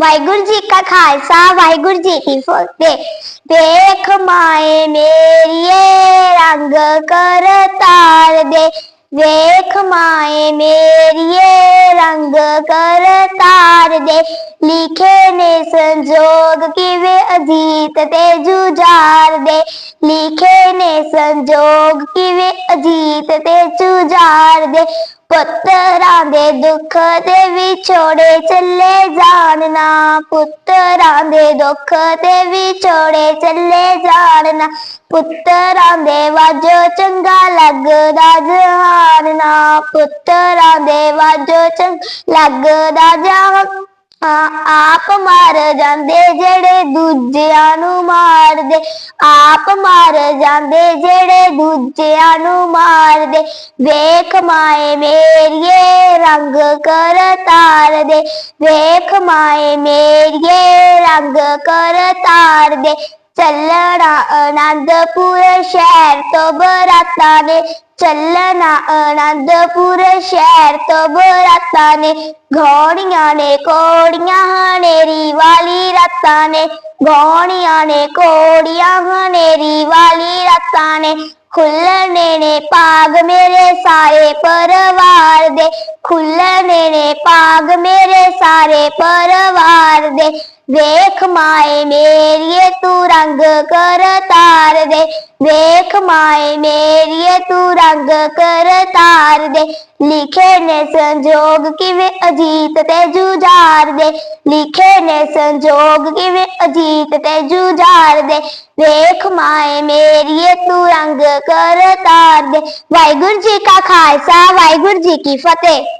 ਵਾਹਿਗੁਰੂ ਜੀ ਕਾ ਖਾਲਸਾ, ਵਾਹਿਗੁਰੂ ਜੀ ਕੀ ਫਤਿਹ। ਵੇਖ ਮਾਏ ਮੇਰੀਏ, ਰੰਗ ਕਰ ਤਾਰ ਦੇ। ਵੇਖ ਮਾਏ ਮੇਰੀਏ, ਰੰਗ ਕਰ ਤਾਰ ਦੇ। ਲਿਖੇ ਨੇ ਸੰਜੋਗ ਕਿਵੇਂ ਅਜੀਤ ਤੇ ਜੁਝਾਰ ਦੇ। ਲਿਖੇ ਨੇ ਸੰਜੋਗ ਕਿਵੇਂ ਅਜੀਤ ਤੇ ਜੁਝਾਰ ਦੇ। ਪੁੱਤਰਾਂ ਦੇ ਦੁੱਖ ਤੇ ਵਿਛੋੜੇ ਚੱਲੇ ਜਾਣ ਪੁੱਤਰਾਂ ਦੇ ਦੁੱਖ ਤੇ ਵਿਛੋੜੇ ਚੱਲੇ ਜਾਣਨਾ ਪੁੱਤਰਾਂ ਦੇ ਵਾਜੋ ਚੰਗਾ ਲੱਗਦਾ ਜਹਾਨ ਨਾ। ਪੁੱਤਰਾਂ ਦੇ ਵਾਜੋ ਚੰਗਾ ਲੱਗਦਾ ਜਹਾਨ ਆਪ ਮਰ ਜਾਂਦੇ ਜਿਹੜੇ ਦੂਜਿਆਂ ਨੂੰ ਮਾਰਦੇ। ਆਪ ਮਰ ਜਾਂਦੇ ਜਿਹੜੇ ਦੂਜਿਆਂ ਨੂੰ ਮਾਰਦੇ। ਵੇਖ ਮਾਏ ਮੇਰੀਏ, ਰੰਗ ਕਰ ਤਾਰ ਦੇ ਵੇਖ ਮਾਏ ਮੇਰੀਏ, ਰੰਗ ਕਰ ਤਾਰ ਦੇ ਚੱਲਣਾ ਆਨੰਦਪੁਰ ਸ਼ਹਿਰ ਤੋਂ ਬਰਾਤਾਂ ਨੇ। ਚੱਲਣਾ ਅਨੰਦਪੁਰ ਸ਼ਹਿਰ ਤੋਂ ਬਰਾਤਾਂ ਨੇ ਘੋੜੀਆਂ ਨੇ ਕੋੜੀਆਂ, ਹਨੇਰੀ ਵਾਲੀ ਰਾਤਾਂ ਨੇ ਘੋੜੀਆਂ ਨੇ ਕੋੜੀਆਂ, ਹਨੇਰੀ ਵਾਲੀ ਰਾਤਾਂ ਨੇ ਖੁੱਲਣੇ ਨੇ ਪਾਗ ਮੇਰੇ ਸਾਰੇ ਪਰਿਵਾਰ ਦੇ ਖੁੱਲਣੇ ਨੇ ਪਾਗ ਮੇਰੇ ਸਾਰੇ ਪਰਿਵਾਰ ਦੇ। ਵੇਖ ਮਾਏ ਮੇਰੀਏ ਤੂੰ ਰੰਗ ਕਰ ਤਾਰ ਦੇ। ਵੇਖ ਮਾਏ ਮੇਰੀਏ ਤੂੰ ਰੰਗ ਕਰ ਤਾਰ ਦੇ। ਲਿਖੇ ਨੇ ਸੰਜੋਗ ਕਿਵੇਂ ਅਜੀਤ ਤੇ ਜੁਝਾਰ ਦੇ। ਲਿਖੇ ਨੇ ਸੰਜੋਗ ਕਿਵੇਂ ਅਜੀਤ ਤੇ ਜੁਝਾਰ ਦੇ। ਵੇਖ ਮਾਏ ਮੇਰੀਏ ਤੂੰ ਰੰਗ ਕਰ ਤਾਰ ਦੇ। ਵਾਹਿਗੁਰੂ ਜੀ ਕਾ ਖਾਲਸਾ, ਵਾਹਿਗੁਰੂ ਜੀ ਕੀ ਫਤਿਹ।